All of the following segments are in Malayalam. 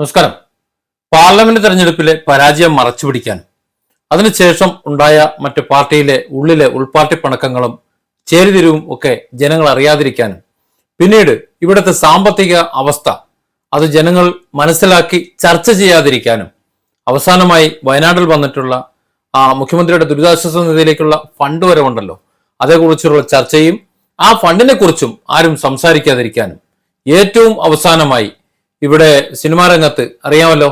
നമസ്കാരം. പാർലമെന്റ് തെരഞ്ഞെടുപ്പിലെ പരാജയം മറച്ചുപിടിക്കാൻ അതിനുശേഷം ഉണ്ടായ മറ്റ് പാർട്ടിയിലെ ഉള്ളിലെ ഉൾപാർട്ടി പണക്കങ്ങളും ചേരിതിരിവും ഒക്കെ ജനങ്ങൾ അറിയാതിരിക്കാനും. പിന്നീട് ഇവിടുത്തെ സാമ്പത്തിക അവസ്ഥ അത് ജനങ്ങൾ മനസ്സിലാക്കി ചർച്ച ചെയ്യാതിരിക്കാനും. അവസാനമായി വയനാട്ടിൽ വന്നിട്ടുള്ള ആ മുഖ്യമന്ത്രിയുടെ ദുരിതാശ്വാസ നിധിയിലേക്കുള്ള ഫണ്ട് വരവുണ്ടല്ലോ അതേക്കുറിച്ചുള്ള ചർച്ചയും ആ ഫണ്ടിനെ കുറിച്ചും ആരും സംസാരിക്കാതിരിക്കാനും. ഏറ്റവും അവസാനമായി ഇവിടെ സിനിമാ രംഗത്ത് അറിയാമല്ലോ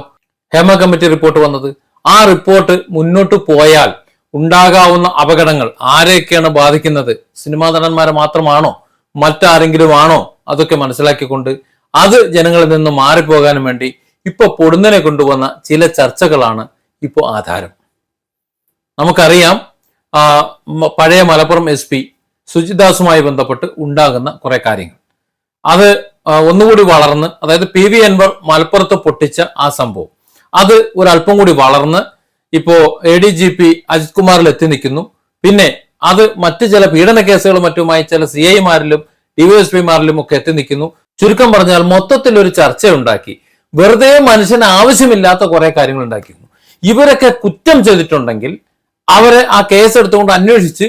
ഹേമ കമ്മിറ്റി റിപ്പോർട്ട് വന്നത്. ആ റിപ്പോർട്ട് മുന്നോട്ട് പോയാൽ ഉണ്ടാകാവുന്ന അപകടങ്ങൾ ആരെയൊക്കെയാണ് ബാധിക്കുന്നത്? സിനിമാ നടന്മാരെ മാത്രമാണോ? മറ്റാരെങ്കിലും ആണോ അതൊക്കെ മനസ്സിലാക്കിക്കൊണ്ട് അത് ജനങ്ങളിൽ നിന്ന് മാറിപ്പോകാനും വേണ്ടി ഇപ്പൊ പൊടുന്നനെ കൊണ്ടുവന്ന ചില ചർച്ചകളാണ് ഇപ്പോൾ ആധാരം. നമുക്കറിയാം പഴയ മലപ്പുറം എസ് പി സുജിദാസുമായി ബന്ധപ്പെട്ട് ഉണ്ടാകുന്ന കുറെ കാര്യങ്ങൾ. അത് ഒന്നുകൂടി വളർന്ന് അതായത് പി വി അൻവർ മലപ്പുറത്ത് പൊട്ടിച്ച ആ സംഭവം. അത് ഒരല്പം കൂടി വളർന്ന് ഇപ്പോ A D G P Ajith കുമാറിൽ എത്തി നിൽക്കുന്നു. പിന്നെ അത് മറ്റ് ചില പീഡന കേസുകളും മറ്റുമായി ചില സി ഐമാരിലും ഡിവൈഎസ്പിമാരിലും ഒക്കെ എത്തി നിൽക്കുന്നു. ചുരുക്കം പറഞ്ഞാൽ മൊത്തത്തിൽ ഒരു ചർച്ച ഉണ്ടാക്കി വെറുതെ മനുഷ്യന് ആവശ്യമില്ലാത്ത കുറെ കാര്യങ്ങൾ ഉണ്ടാക്കിയിരുന്നു ഇവരൊക്കെ കുറ്റം ചെയ്തിട്ടുണ്ടെങ്കിൽ അവരെ ആ കേസ് എടുത്തുകൊണ്ട് അന്വേഷിച്ച്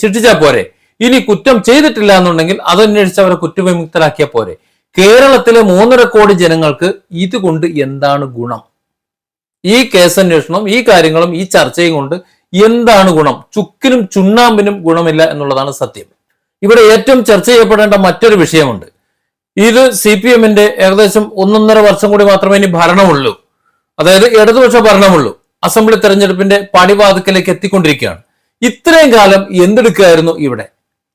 ശിക്ഷിച്ചാൽ പോരെ. ഇനി കുറ്റം ചെയ്തിട്ടില്ല എന്നുണ്ടെങ്കിൽ അതന്വേഷിച്ച് അവരെ കുറ്റവിമുക്തരാക്കിയ പോരെ. കേരളത്തിലെ മൂന്നര കോടി ജനങ്ങൾക്ക് ഇതുകൊണ്ട് എന്താണ് ഗുണം? ഈ കേസന്വേഷണം ഈ കാര്യങ്ങളും ഈ ചർച്ചയും കൊണ്ട് എന്താണ് ഗുണം? ചുക്കിനും ചുണ്ണാമ്പിനും ഗുണമില്ല എന്നുള്ളതാണ് സത്യം. ഇവിടെ ഏറ്റവും ചർച്ച ചെയ്യപ്പെടേണ്ട മറ്റൊരു വിഷയമുണ്ട്. ഇത് സി പി എമ്മിന്റെ ഏകദേശം ഒന്നൊന്നര വർഷം കൂടി മാത്രമേ ഇനി ഭരണമുള്ളൂ. അതായത് ഇടതുപക്ഷ ഭരണമുള്ളൂ. അസംബ്ലി തെരഞ്ഞെടുപ്പിന്റെ പടിവാതുക്കലേക്ക് എത്തിക്കൊണ്ടിരിക്കുകയാണ്. ഇത്രയും കാലം എന്തെടുക്കുകയായിരുന്നു ഇവിടെ?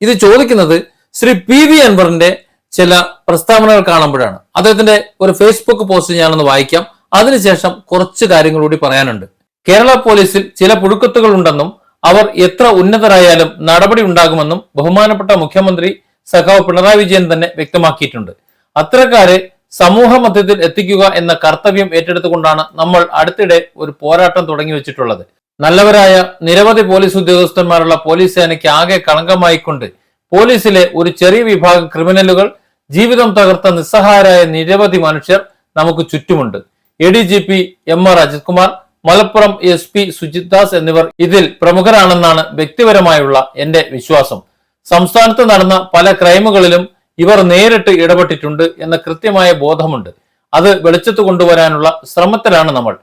ഇത് ചോദിക്കുന്നത് ശ്രീ പി വി അൻവറിന്റെ ചില പ്രസ്താവനകൾ കാണുമ്പോഴാണ്. അദ്ദേഹത്തിന്റെ ഒരു ഫേസ്ബുക്ക് പോസ്റ്റ് ഞാനൊന്ന് വായിക്കാം. അതിനുശേഷം കുറച്ച് കാര്യങ്ങൾ കൂടി പറയാനുണ്ട്. കേരള പോലീസിൽ ചില പുഴുക്കത്തുകൾ ഉണ്ടെന്നും അവർ എത്ര ഉന്നതരായാലും നടപടി ഉണ്ടാകുമെന്നും ബഹുമാനപ്പെട്ട മുഖ്യമന്ത്രി സഖാവ് പിണറായി വിജയൻ തന്നെ വ്യക്തമാക്കിയിട്ടുണ്ട്. അത്തരക്കാരെ സമൂഹ മധ്യത്തിൽ എത്തിക്കുക എന്ന കർത്തവ്യം ഏറ്റെടുത്തുകൊണ്ടാണ് നമ്മൾ അടുത്തിടെ ഒരു പോരാട്ടം തുടങ്ങി വെച്ചിട്ടുള്ളത്. നല്ലവരായ നിരവധി പോലീസ് ഉദ്യോഗസ്ഥന്മാരുള്ള പോലീസ് സേനയ്ക്ക് ആകെ കളങ്കമായിക്കൊണ്ട് പോലീസിലെ ഒരു ചെറിയ വിഭാഗം ക്രിമിനലുകൾ ജീവിതം തകർത്ത നിസ്സഹായരായ നിരവധി മനുഷ്യർ നമുക്ക് ചുറ്റുമുണ്ട്. A D G P M R Ajith Kumar Malappuram S P Sujith Das എന്നിവർ ഇതിൽ പ്രമുഖരാണെന്നാണ് വ്യക്തിപരമായുള്ള എന്റെ വിശ്വാസം. സംസ്ഥാനത്ത് നടന്ന പല ക്രൈമുകളിലും ഇവർ നേരിട്ട് ഇടപെട്ടിട്ടുണ്ട് എന്ന കൃത്യമായ ബോധമുണ്ട്. അത് വെളിച്ചത്ത് കൊണ്ടുവരാനുള്ള ശ്രമത്തിലാണ് നമ്മൾ.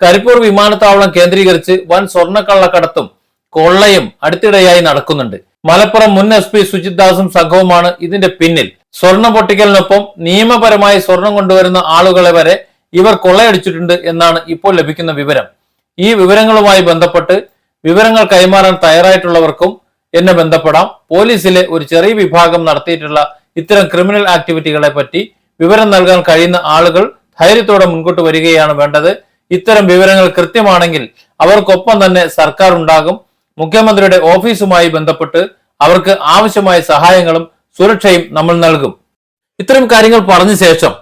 കരിപ്പൂർ വിമാനത്താവളം കേന്ദ്രീകരിച്ച് വൻ സ്വർണക്കള്ളക്കടത്തും കൊള്ളയും അടുത്തിടെയായി നടക്കുന്നുണ്ട്. മലപ്പുറം മുൻ എസ് പി സുജിത് ദാസും സംഘവുമാണ് ഇതിന്റെ പിന്നിൽ. സ്വർണ പൊട്ടിക്കലിനൊപ്പം നിയമപരമായി സ്വർണം കൊണ്ടുവരുന്ന ആളുകളെ വരെ ഇവർ കൊള്ളയടിച്ചിട്ടുണ്ട് എന്നാണ് ഇപ്പോൾ ലഭിക്കുന്ന വിവരം. ഈ വിവരങ്ങളുമായി ബന്ധപ്പെട്ട് വിവരങ്ങൾ കൈമാറാൻ തയ്യാറായിട്ടുള്ളവർക്കും എന്നെ ബന്ധപ്പെടാം. പോലീസിലെ ഒരു ചെറിയ വിഭാഗം നടത്തിയിട്ടുള്ള ഇത്തരം ക്രിമിനൽ ആക്ടിവിറ്റികളെ പറ്റി വിവരം നൽകാൻ കഴിയുന്ന ആളുകൾ ധൈര്യത്തോടെ മുൻകൂട്ട് വരികയാണ് വേണ്ടത്. ഇത്തരം വിവരങ്ങൾ കൃത്യമാണെങ്കിൽ അവർക്കൊപ്പം തന്നെ സർക്കാർ ഉണ്ടാകും മുഖ്യമന്ത്രിയുടെ ഓഫീസുമായി ബന്ധപ്പെട്ട് അവർക്ക് ആവശ്യമായ സഹായങ്ങളും സുരക്ഷയും നമ്മൾ നൽകും. ഇത്തരം കാര്യങ്ങൾ പറഞ്ഞ ശേഷം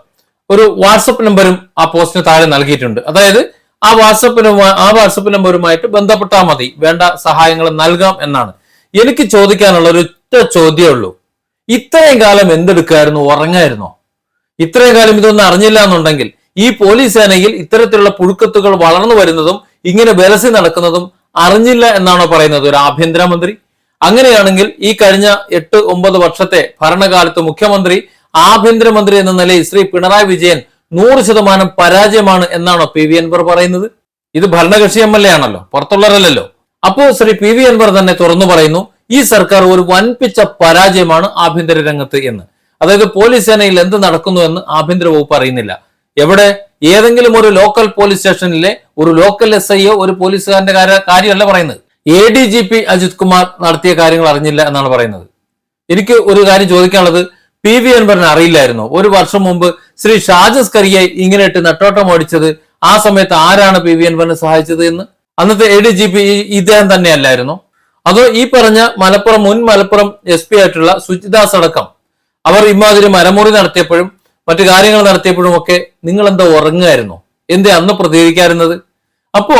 ഒരു വാട്സപ്പ് നമ്പരും ആ പോസ്റ്റിന് താഴെ നൽകിയിട്ടുണ്ട്. അതായത് ആ വാട്സപ്പിനുമായി ആ വാട്സപ്പ് നമ്പറുമായിട്ട് ബന്ധപ്പെട്ടാൽ മതി. വേണ്ട സഹായങ്ങൾ നൽകാം എന്നാണ്. എനിക്ക് ചോദിക്കാനുള്ള ഒരു ചോദ്യമേ ഉള്ളൂ. ഇത്രയും കാലം എന്തെടുക്കായിരുന്നു? ഉറങ്ങായിരുന്നോ? ഇത്രയും കാലം ഇതൊന്നും അറിഞ്ഞില്ല എന്നുണ്ടെങ്കിൽ ഈ പോലീസ് സേനയിൽ ഇത്തരത്തിലുള്ള പുഴുക്കത്തുകൾ വളർന്നു വരുന്നതും ഇങ്ങനെ വിലസി നടക്കുന്നതും അറിഞ്ഞില്ല എന്നാണോ പറയുന്നത് ഒരു ആഭ്യന്തരമന്ത്രി? അങ്ങനെയാണെങ്കിൽ ഈ കഴിഞ്ഞ എട്ട് ഒമ്പത് വർഷത്തെ ഭരണകാലത്ത് മുഖ്യമന്ത്രി ആഭ്യന്തരമന്ത്രി എന്ന നിലയിൽ ശ്രീ പിണറായി വിജയൻ നൂറ് ശതമാനം പരാജയമാണ് എന്നാണോ പി വി അൻവർ പറയുന്നത്? ഇത് ഭരണകക്ഷി എം എൽ എ ആണല്ലോ പുറത്തുള്ളവരല്ലോ അപ്പോ ശ്രീ പി വി അൻവർ തന്നെ തുറന്നു പറയുന്നു ഈ സർക്കാർ ഒരു വൻപിച്ച പരാജയമാണ് ആഭ്യന്തര രംഗത്ത് എന്ന്. അതായത് പോലീസ് സേനയിൽ എന്ത് നടക്കുന്നു എന്ന് ആഭ്യന്തര വകുപ്പ് അറിയുന്നില്ല. എവിടെ? ഏതെങ്കിലും ഒരു ലോക്കൽ പോലീസ് സ്റ്റേഷനിലെ ഒരു ലോക്കൽ എസ് ഐയോ ഒരു പോലീസുകാരന്റെ കാര്യ- കാര്യമല്ല പറയുന്നത്. A D G P Ajith Kumar നടത്തിയ കാര്യങ്ങൾ അറിഞ്ഞില്ല എന്നാണ് പറയുന്നത്. എനിക്ക് ഒരു കാര്യം ചോദിക്കാനുള്ളത് പി വി അൻവറിന് അറിയില്ലായിരുന്നു? ഒരു വർഷം മുമ്പ് ശ്രീ ഷാജസ് കരിയെ ഇങ്ങനെ ഇട്ട് നെട്ടോട്ടം ഓടിച്ചത് ആ സമയത്ത് ആരാണ് പി വി അൻവറിനെ സഹായിച്ചത് എന്ന്? അന്നത്തെ എ ഡി ജി പി ഇദ്ദേഹം തന്നെയല്ലായിരുന്നു? അതോ ഈ പറഞ്ഞ മലപ്പുറം മുൻ മലപ്പുറം എസ് പി ആയിട്ടുള്ള സുജിദാസ് അടക്കം? അവർ ഇമാതിരി മരമുറി നടത്തിയപ്പോഴും മറ്റു കാര്യങ്ങൾ നടത്തിയപ്പോഴും ഒക്കെ നിങ്ങൾ എന്താ ഉറങ്ങുമായിരുന്നോ എന്തേ അന്ന് പ്രതികരിക്കാറുന്നത് അപ്പോ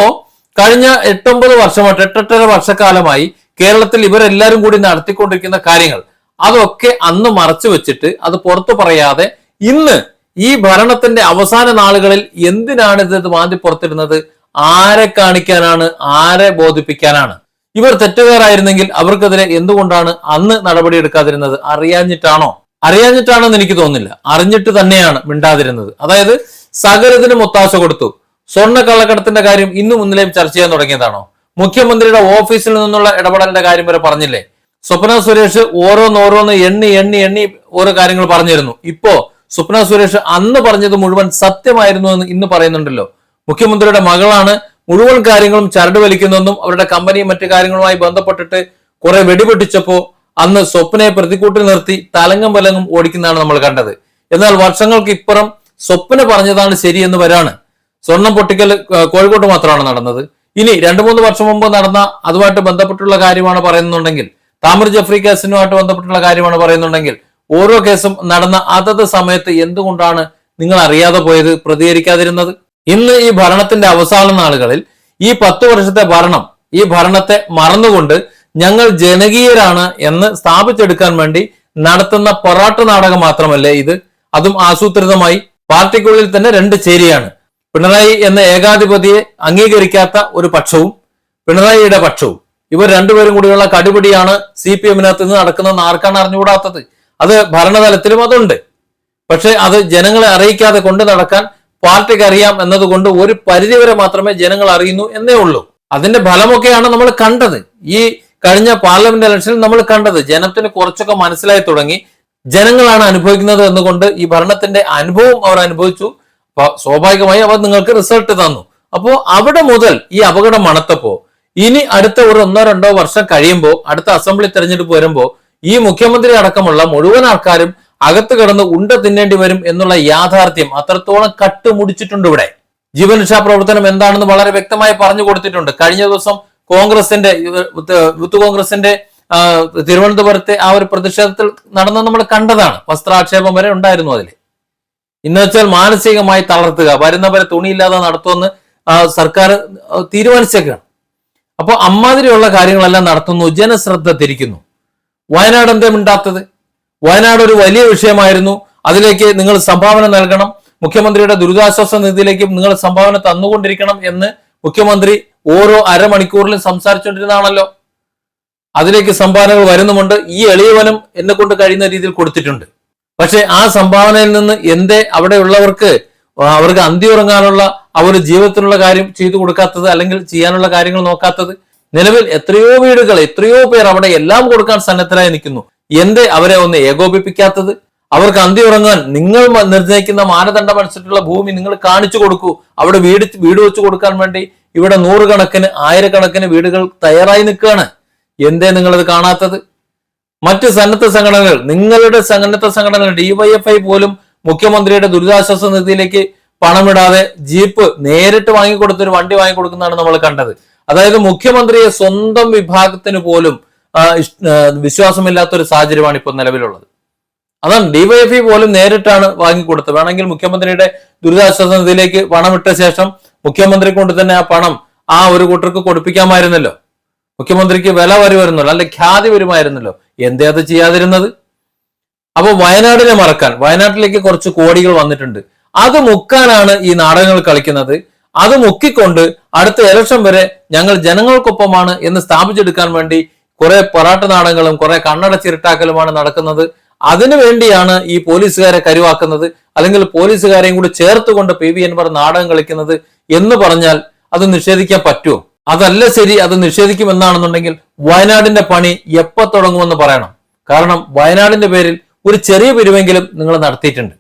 കഴിഞ്ഞ എട്ടൊമ്പത് വർഷമായിട്ട് എട്ടെട്ടര വർഷക്കാലമായി കേരളത്തിൽ ഇവരെല്ലാരും കൂടി നടത്തിക്കൊണ്ടിരിക്കുന്ന കാര്യങ്ങൾ അതൊക്കെ അന്ന് മറച്ചു വെച്ചിട്ട് അത് പുറത്തു പറയാതെ ഇന്ന് ഈ ഭരണത്തിന്റെ അവസാന നാളുകളിൽ എന്തിനാണ് ഇത് മാന്തി പുറത്തിരുന്നത് ആരെ കാണിക്കാനാണ്? ആരെ ബോധിപ്പിക്കാനാണ്? ഇവർ തെറ്റുകാരായിരുന്നെങ്കിൽ അവർക്കെതിരെ എന്തുകൊണ്ടാണ് അന്ന് നടപടിയെടുക്കാതിരുന്നത്? അറിയാഞ്ഞിട്ടാണോ? അറിയാഞ്ഞിട്ടാണെന്ന് എനിക്ക് തോന്നുന്നില്ല. അറിഞ്ഞിട്ട് തന്നെയാണ് മിണ്ടാതിരുന്നത്. അതായത് സകലത്തിനും ഒത്താശ കൊടുത്തു. സ്വർണ കള്ളക്കടത്തിന്റെ കാര്യം ഇന്നു മുന്നിലേയും ചർച്ച ചെയ്യാൻ തുടങ്ങിയതാണോ? മുഖ്യമന്ത്രിയുടെ ഓഫീസിൽ നിന്നുള്ള ഇടപെടലിന്റെ കാര്യം വരെ പറഞ്ഞില്ലേ? സ്വപ്ന സുരേഷ് ഓരോന്നോരോന്ന് എണ്ണി എണ്ണി എണ്ണി ഓരോ കാര്യങ്ങൾ പറഞ്ഞിരുന്നു. ഇപ്പോ സ്വപ്ന സുരേഷ് അന്ന് പറഞ്ഞത് മുഴുവൻ സത്യമായിരുന്നു എന്ന് ഇന്ന് പറയുന്നുണ്ടല്ലോ. മുഖ്യമന്ത്രിയുടെ മകളാണ് മുഴുവൻ കാര്യങ്ങളും ചരട് വലിക്കുന്നതെന്നും അവരുടെ കമ്പനിയും മറ്റു കാര്യങ്ങളുമായി ബന്ധപ്പെട്ടിട്ട് കുറെ വെടിപൊട്ടിച്ചപ്പോ അന്ന് സ്വപ്നയെ പ്രതിക്കൂട്ടിൽ നിർത്തി തലങ്ങും വലങ്ങും ഓടിക്കുന്നതാണ് നമ്മൾ കണ്ടത്. എന്നാൽ വർഷങ്ങൾക്ക് ഇപ്പുറം സ്വപ്ന പറഞ്ഞതാണ് ശരിയെന്ന് വരാണ്. സ്വർണം പൊട്ടിക്കൽ കോഴിക്കോട്ട് മാത്രമാണ് നടന്നത്. ഇനി രണ്ടു മൂന്ന് വർഷം മുമ്പ് നടന്ന അതുമായിട്ട് ബന്ധപ്പെട്ടുള്ള കാര്യമാണ് പറയുന്നുണ്ടെങ്കിൽ താമർ ജഫ്രി കേസിനുമായിട്ട് ബന്ധപ്പെട്ടുള്ള കാര്യമാണ് പറയുന്നുണ്ടെങ്കിൽ ഓരോ കേസും നടന്ന അതത് സമയത്ത് എന്തുകൊണ്ടാണ് നിങ്ങൾ അറിയാതെ പോയത് പ്രതികരിക്കാതിരുന്നത്? ഇന്ന് ഈ ഭരണത്തിന്റെ അവസാന നാളുകളിൽ ഈ പത്തു വർഷത്തെ ഭരണം ഈ ഭരണത്തെ മറന്നുകൊണ്ട് ഞങ്ങൾ ജനകീയരാണ് എന്ന് സ്ഥാപിച്ചെടുക്കാൻ വേണ്ടി നടത്തുന്ന പൊറാട്ട് നാടകം മാത്രമല്ലേ ഇത്? അതും ആസൂത്രിതമായി പാർട്ടിക്കുള്ളിൽ തന്നെ രണ്ട് ചേരിയാണ്. പിണറായി എന്ന ഏകാധിപതിയെ അംഗീകരിക്കാത്ത ഒരു പക്ഷവും പിണറായിയുടെ പക്ഷവും. ഇവർ രണ്ടുപേരും കൂടിയുള്ള കടുപിടിയാണ് സി പി എമ്മിനകത്ത് നിന്ന് നടക്കുന്നതെന്ന് ആർക്കാണ് അറിഞ്ഞുകൂടാത്തത്? അത് ഭരണതലത്തിലും അതുണ്ട്. പക്ഷെ അത് ജനങ്ങളെ അറിയിക്കാതെ കൊണ്ട് നടക്കാൻ പാർട്ടിക്ക് അറിയാം എന്നതുകൊണ്ട് ഒരു പരിധിവരെ മാത്രമേ ജനങ്ങൾ അറിയുന്നു എന്നേ ഉള്ളൂ. അതിന്റെ ഫലമൊക്കെയാണ് നമ്മൾ കണ്ടത്. ഈ കഴിഞ്ഞ പാർലമെന്റ് ഇലക്ഷനിൽ നമ്മൾ കണ്ടത് ജനത്തിന് കുറച്ചൊക്കെ മനസ്സിലായി തുടങ്ങി. ജനങ്ങളാണ് അനുഭവിക്കുന്നത് എന്നുകൊണ്ട് ഈ ഭരണത്തിന്റെ അനുഭവം അവർ അനുഭവിച്ചു. സ്വാഭാവികമായി അവർ നിങ്ങൾക്ക് റിസൾട്ട് തന്നു. അപ്പോ അവിടെ മുതൽ ഈ അപകടം മണത്തപ്പോ ഇനി അടുത്ത ഒരു ഒന്നോ രണ്ടോ വർഷം കഴിയുമ്പോൾ അടുത്ത അസംബ്ലി തെരഞ്ഞെടുപ്പ് വരുമ്പോൾ ഈ മുഖ്യമന്ത്രി അടക്കമുള്ള മുഴുവൻ ആൾക്കാരും അകത്ത് കിടന്ന് ഉണ്ട തിന്നേണ്ടി വരും എന്നുള്ള യാഥാർത്ഥ്യം അത്രത്തോളം കട്ടുമുടിച്ചിട്ടുണ്ട് ഇവിടെ. ജീവൻ രക്ഷാ പ്രവർത്തനം എന്താണെന്ന് വളരെ വ്യക്തമായി പറഞ്ഞു കൊടുത്തിട്ടുണ്ട്. കഴിഞ്ഞ ദിവസം കോൺഗ്രസിന്റെ യൂത്ത് കോൺഗ്രസിന്റെ തിരുവനന്തപുരത്തെ ആ ഒരു പ്രതിഷേധത്തിൽ നടന്നത് നമ്മൾ കണ്ടതാണ്. വസ്ത്രാക്ഷേപം വരെ ഉണ്ടായിരുന്നു അതിൽ ഇന്ന് വെച്ചാൽ മാനസികമായി തളർത്തുക. വരുന്നവരെ തുണിയില്ലാതെ നടത്തുമെന്ന് സർക്കാർ തീരുമാനിച്ചേക്കാണ്. അപ്പോൾ അമ്മാതിരിയുള്ള കാര്യങ്ങളെല്ലാം നടത്തുന്നു. ജനശ്രദ്ധ തിരിക്കുന്നു. വയനാട് എന്തേ മിണ്ടാത്തത്? വയനാട് ഒരു വലിയ വിഷയമായിരുന്നു. അതിലേക്ക് നിങ്ങൾ സംഭാവന നൽകണം. മുഖ്യമന്ത്രിയുടെ ദുരിതാശ്വാസ നിധിയിലേക്കും നിങ്ങൾ സംഭാവന തന്നുകൊണ്ടിരിക്കണം എന്ന് മുഖ്യമന്ത്രി ഓരോ അരമണിക്കൂറിലും സംസാരിച്ചുകൊണ്ടിരുന്നതാണല്ലോ അതിലേക്ക് സംഭാവനകൾ വരുന്നുമുണ്ട്. ഈ എളിയവനും എന്നെ കൊണ്ട് കഴിയുന്ന രീതിയിൽ കൊടുത്തിട്ടുണ്ട്. പക്ഷെ ആ സംഭാവനയിൽ നിന്ന് എന്തേ അവിടെയുള്ളവർക്ക് അവർക്ക് അന്തി ഉറങ്ങാനുള്ള അവർ ഒരു ജീവിതത്തിനുള്ള കാര്യം ചെയ്തു കൊടുക്കാത്തത് അല്ലെങ്കിൽ ചെയ്യാനുള്ള കാര്യങ്ങൾ നോക്കാത്തത് നിലവിൽ എത്രയോ വീടുകൾ എത്രയോ പേർ അവിടെ എല്ലാം കൊടുക്കാൻ സന്നദ്ധരായി നിൽക്കുന്നു. എന്തേ അവരെ ഒന്ന് ഏകോപിപ്പിക്കാത്തത്? അവർക്ക് അന്തി ഉറങ്ങാൻ നിങ്ങൾ നിർണയിക്കുന്ന മാനദണ്ഡം അനുസരിച്ചുള്ള ഭൂമി നിങ്ങൾ കാണിച്ചു കൊടുക്കൂ. അവിടെ വീട് വീട് വെച്ച് കൊടുക്കാൻ വേണ്ടി ഇവിടെ നൂറുകണക്കിന് ആയിരക്കണക്കിന് വീടുകൾ തയ്യാറായി നിൽക്കുകയാണ്. എന്തേ നിങ്ങളത് കാണാത്തത്? മറ്റ് സന്നദ്ധ സംഘടനകൾ നിങ്ങളുടെ സന്നദ്ധ സംഘടനകൾ ഡിവൈഎഫ്ഐ പോലും മുഖ്യമന്ത്രിയുടെ ദുരിതാശ്വാസ നിധിയിലേക്ക് പണമിടാതെ ജീപ്പ് നേരിട്ട് വാങ്ങിക്കൊടുത്തൊരു വണ്ടി വാങ്ങിക്കൊടുക്കുന്നതാണ് നമ്മൾ കണ്ടത്. അതായത് മുഖ്യമന്ത്രിയെ സ്വന്തം വിഭാഗത്തിന് പോലും വിശ്വാസമില്ലാത്ത ഒരു സാഹചര്യമാണ് ഇപ്പോൾ നിലവിലുള്ളത്. അതാണ് ഡിവൈഎഫ്ഐ പോലും നേരിട്ടാണ് വാങ്ങിക്കൊടുത്തത്. വേണമെങ്കിൽ മുഖ്യമന്ത്രിയുടെ ദുരിതാശ്വാസ നിധിയിലേക്ക് പണമിട്ട ശേഷം മുഖ്യമന്ത്രി കൊണ്ട് തന്നെ ആ പണം ആ ഒരു കൂട്ടർക്ക് കൊടുപ്പിക്കാമായിരുന്നല്ലോ. മുഖ്യമന്ത്രിക്ക് വില വരുമായിരുന്നല്ലോ അല്ലെ ഖ്യാതി വരുമായിരുന്നല്ലോ. എന്തേ അത് ചെയ്യാതിരുന്നത്? അപ്പൊ വയനാടിനെ മറക്കാൻ വയനാട്ടിലേക്ക് കുറച്ച് കോടികൾ വന്നിട്ടുണ്ട്. അത് മുക്കാനാണ് ഈ നാടകങ്ങൾ കളിക്കുന്നത്. അത് മുക്കിക്കൊണ്ട് അടുത്ത ഇലക്ഷൻ വരെ ഞങ്ങൾ ജനങ്ങൾക്കൊപ്പമാണ് എന്ന് സ്ഥാപിച്ചെടുക്കാൻ വേണ്ടി കുറെ പൊറാട്ട് നാടകങ്ങളും കുറെ കണ്ണടച്ചിരുട്ടാക്കലുമാണ് നടക്കുന്നത്. അതിനു വേണ്ടിയാണ് ഈ പോലീസുകാരെ കരുവാക്കുന്നത്. അല്ലെങ്കിൽ പോലീസുകാരെയും കൂടി ചേർത്തുകൊണ്ട് പി വി എൻവർ നാടകം കളിക്കുന്നത് എന്ന് പറഞ്ഞാൽ അത് നിഷേധിക്കാൻ പറ്റുമോ അതല്ല ശരി അത് നിഷേധിക്കുമെന്നാണെന്നുണ്ടെങ്കിൽ വയനാടിന്റെ പണി എപ്പോ തുടങ്ങുമെന്ന് പറയണം. കാരണം വയനാടിന്റെ പേരിൽ ഒരു ചെറിയ പിരിവെങ്കിലും നിങ്ങൾ നടത്തിയിട്ടുണ്ട്.